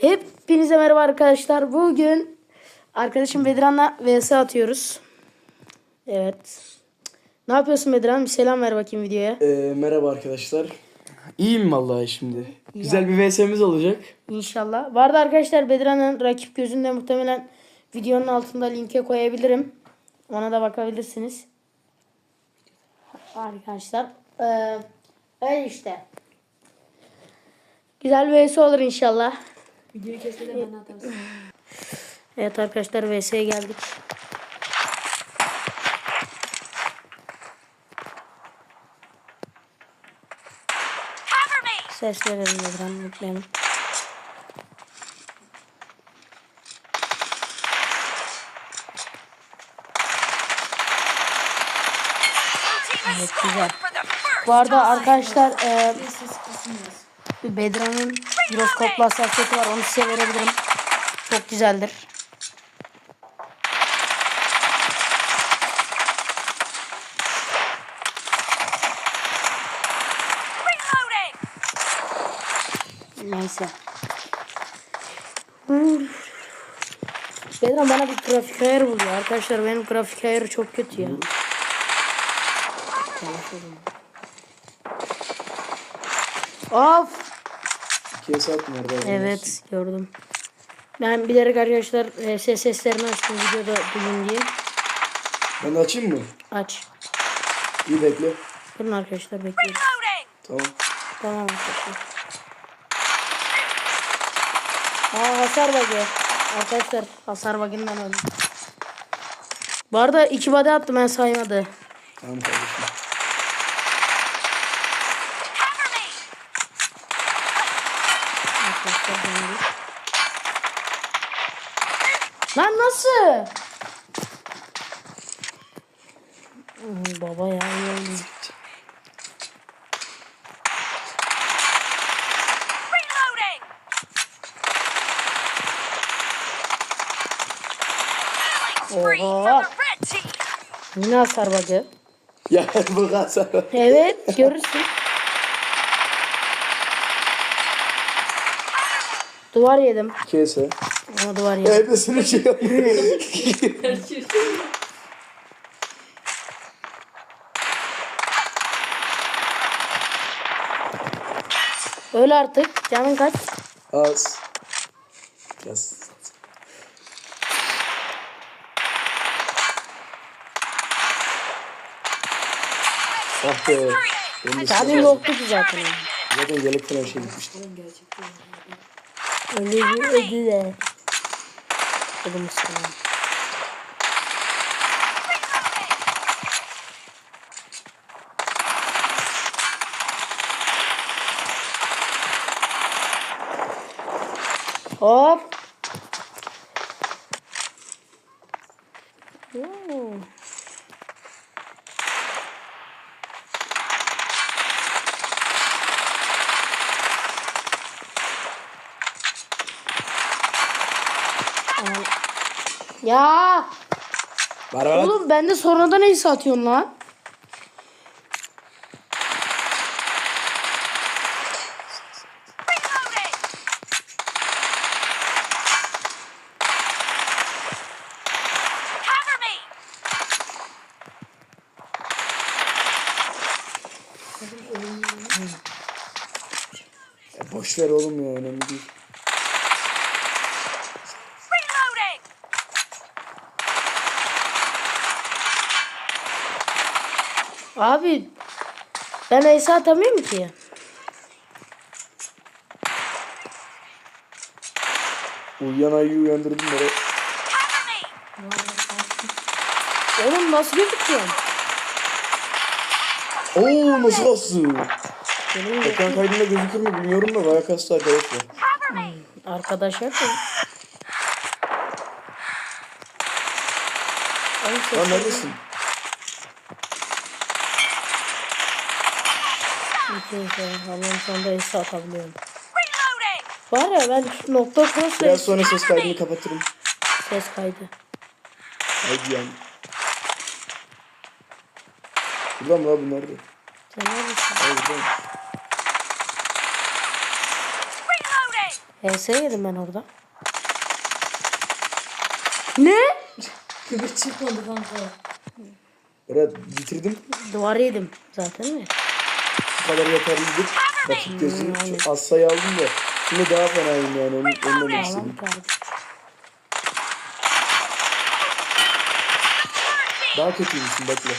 Hepinize merhaba arkadaşlar. Bugün arkadaşım Bedran'la vs atıyoruz. Evet. Ne yapıyorsun Bedran? Bir selam ver bakayım videoya. Ee, merhaba arkadaşlar. İyiyim vallahi şimdi. Güzel bir VS'miz olacak. İnşallah. Bu arada arkadaşlar Bedran'ın rakip gözünde muhtemelen videonun altında linke koyabilirim. Ona da bakabilirsiniz. Arkadaşlar. Ee, öyle işte. Güzel bir vs olur inşallah. Videoyu kesmeden bana atarsın. Evet arkadaşlar vs'ye geldik. Ses verelim Bedran mutlayalım. Evet güzel. Bu arada arkadaşlar e. Bedran'ın gyroskoplu hassasiyeti var. Onu size verebilirim. Çok güzeldir. Neyse. Bedran bana bir grafik ayarı buluyor. Arkadaşlar benim grafik ayarı çok kötü ya. Of. Attım orada. Evet gördüm. Ben bilerek arkadaşlar e, ses seslerini açtım videoda duyun diye. Ben açayım mı? Aç. İyi bekle. Durun arkadaşlar bekliyorum. Tamam. Tamam arkadaşlar. Aa hasar bug'ı. Arkadaşlar hasar bug'ından öldüm. Bu arada iki body attı ben saymadı. Tamam kardeşim. Arkadaşlar denedik. Lan nasıl? Baba ya. Oha. Yine hasar bug'ı. Ya bu kadar. Evet görürsün. Duvar yedim. KS. Ama duvar yedim. Evdesine şey yapmıyor. Öyle artık. Canın kaç? Az. Yaz. Ah be. Silah- yoktu ki zaten. Zaten yelek falan şey gitmişti. Öyle bir ödü de. Oğlum sana. Hop. Oo. Aman. Ya Var var. oğlum ben de sonradan el satıyorsun lan. Ya boş ver oğlum ya önemli değil. Abi ben el atamıyorum ki. Uyuyan ayıyı uyandırdım böyle. Oğlum nasıl gözüküyor? Oo nasıl? Benim Ekran kaydında gözükür mü bilmiyorum da bayağı kastı arkadaşlar. arkadaş yapıyor. Oğlum ses- Lan neredesin? Neyse, Allah'ım sonunda el atabiliyorum. Var ya ben şu nokta cross'la Biraz sonra ses kaydını kapatırım. ses kaydı. Haydi yani. Burada mı lan bunlar da? Sen neredesin? Haydi. Reloading! HS yedim ben orada. Ne? Kıvır çıkmadı kanka. Berat bitirdim. Duvar yedim zaten mi? Bu kadar yeterliydi. Rakip gözünü çok az sayı aldım da. Şimdi daha fenayım yani. Onu, demek istedim. Daha kötüymüşsün bekle.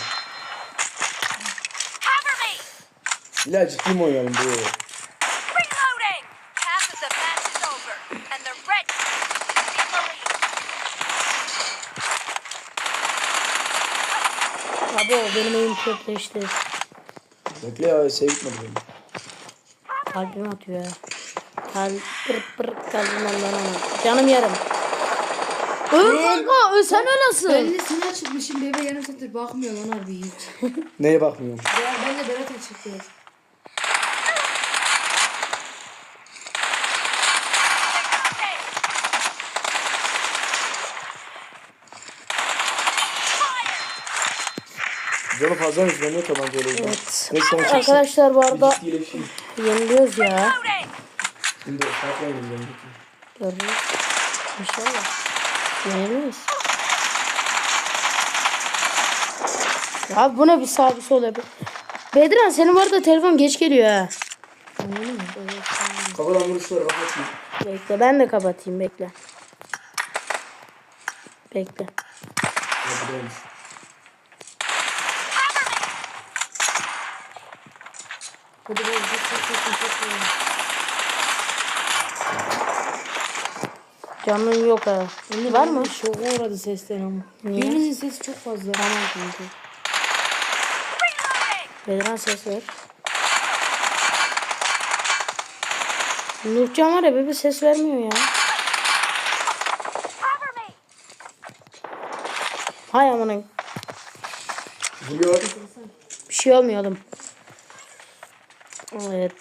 Ciddi mi oynayalım bu? Abi o benim elim kötüleşti. Bekle ya şey gitmedi benim. Kalbim atıyor ya. Kalp pır pır kalbim Allah'ına. Canım yarım. Öl kanka ölsene nasıl? Ben de sana çıkmışım bebe yarım saattir bakmıyor lan harbi hiç. Neye bakmıyorum? Ya ben de Berat'a çıktı. Canı fazlaymış ben ne tabancayla oynayayım. Evet. Neyse çıksın. Arkadaşlar bu arada yeniliyoruz ya. Şimdi farklı oynayacağım. Görürüz. İnşallah. Yeniliyoruz. Ya bu ne bir sağ bir sol yapıyor. Bedran senin bu arada telefon geç geliyor ha. Kafadan vuruşları kapatayım. Bekle ben de kapatayım bekle. Bekle. Ya bu da olmuş. Hadi böyle bir çok çok çok çok Canın yok ha. Var mı? Şoka uğradı sesten ama. Niye? Birinizin sesi çok fazla. Tamam kanka. Bedran ses ver. Nurcan var ya bebe ses vermiyor ya. Hay amına. Bir şey olmuyor oğlum. Evet.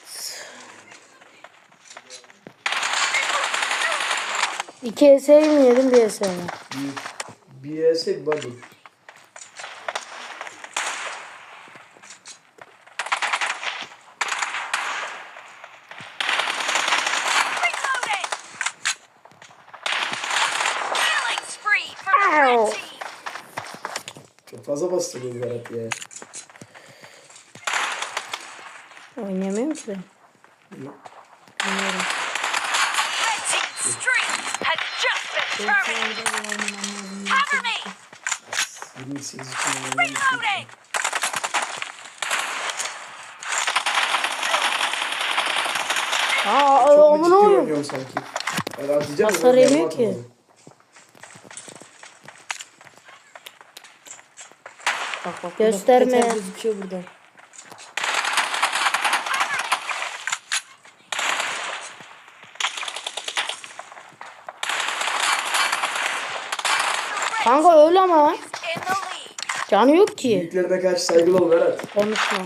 İki eseyi mi yedim bir eseyi mi? Bir, bir Ow. team! Çok fazla bastırıyor Berat ya. Oynayamıyorum ki ben. Oynuyorum. Cover me! 28 için oynayalım. Reloading! Aa Çok mu ciddi oynuyorum sanki? Yani atacağım da Hasar ben yemiyor yarım ki. atmadım. Bak bak. Gösterme. Gözüküyor burada. Kanka öyle ama. Canı yok ki. Büyüklerine karşı saygılı ol Berat. Konuşma.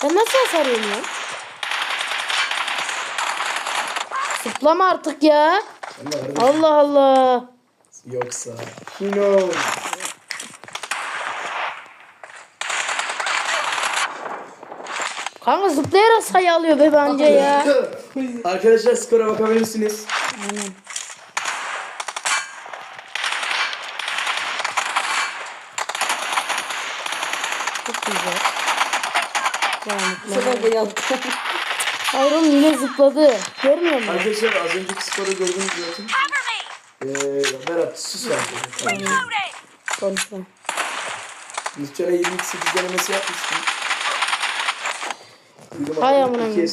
Sen nasıl hasar yemiyorsun? Zıplama artık ya. Allah Allah. Yoksa. Who knows? Kanka zıplayarak sayı alıyor be bence ya. Arkadaşlar skora bakabilirsiniz. Aynen. Çok güzel. Sefer de yaptı. Hayır oğlum yine zıpladı. Görmüyor musun? Arkadaşlar az önceki skoru gördünüz zaten. Cover me! Ee, Berat sus artık. Reloading! Konuşma. Müslüman'a 28 denemesi yapmıştım. Hay amına koyayım.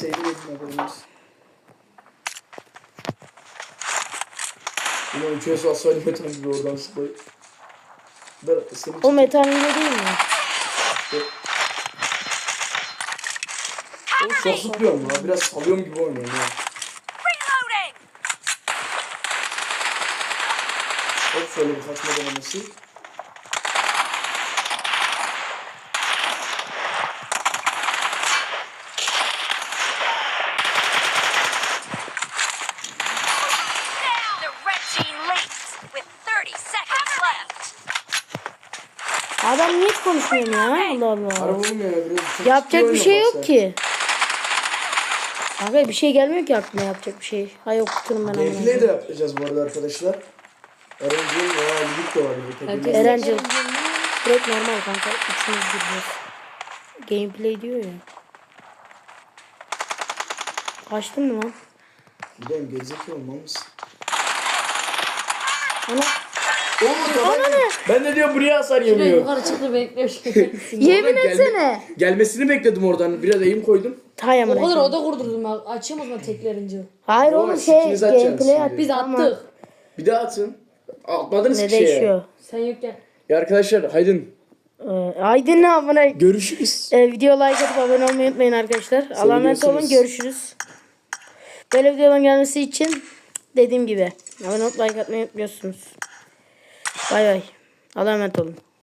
Yine uçuyorsa asfalt metan gibi oradan senin O metalinde değil mi? çok zıplıyorum ya. Biraz salıyorum gibi oynuyorum ya. Reloading! Hop şöyle bir kaçma denemesi. Adam niye hiç konuşmuyor ya? Allah Allah. Araba olmuyor ya biraz. çok Yapacak bir şey yok ki. Kanka bir şey gelmiyor ki aklıma yapacak bir şey. Hay okuturum ben amına Gameplay de yapacağız bu arada arkadaşlar. Erencil veya Lig de tek Herkes-. Erencil. Direkt normal kanka. Üçümüz gireceğiz. Gameplay diyor ya. Kaçtın mı lan? Gidelim gerizekalı olmaz mısın? Oğlum tamam. Ben de diyor buraya hasar Şuraya yemiyor. yukarı çıktı bekliyor. Yemin Oradan gelme- etsene. Gelmesini bekledim oradan. Biraz eğim koydum. Hay o amına kadar koyayım. oda kurdurdum. Açayım o zaman teklerince. Hayır Yo, oğlum şey sikinizi atacaksınız gameplay şimdi. at. Biz Tamam. attık. Bir daha atın. Atmadınız Ne ki şeye. değişiyor? Sen yokken. Ya arkadaşlar haydın. Ee, Aydın ne amına. Görüşürüz. Ee, video like atıp abone olmayı unutmayın arkadaşlar. Allah'a emanet olun. Seviyorsunuz. Görüşürüz. Böyle videoların gelmesi için dediğim gibi abone olup like atmayı unutmuyorsunuz. Bay bay. Allah'a emanet olun.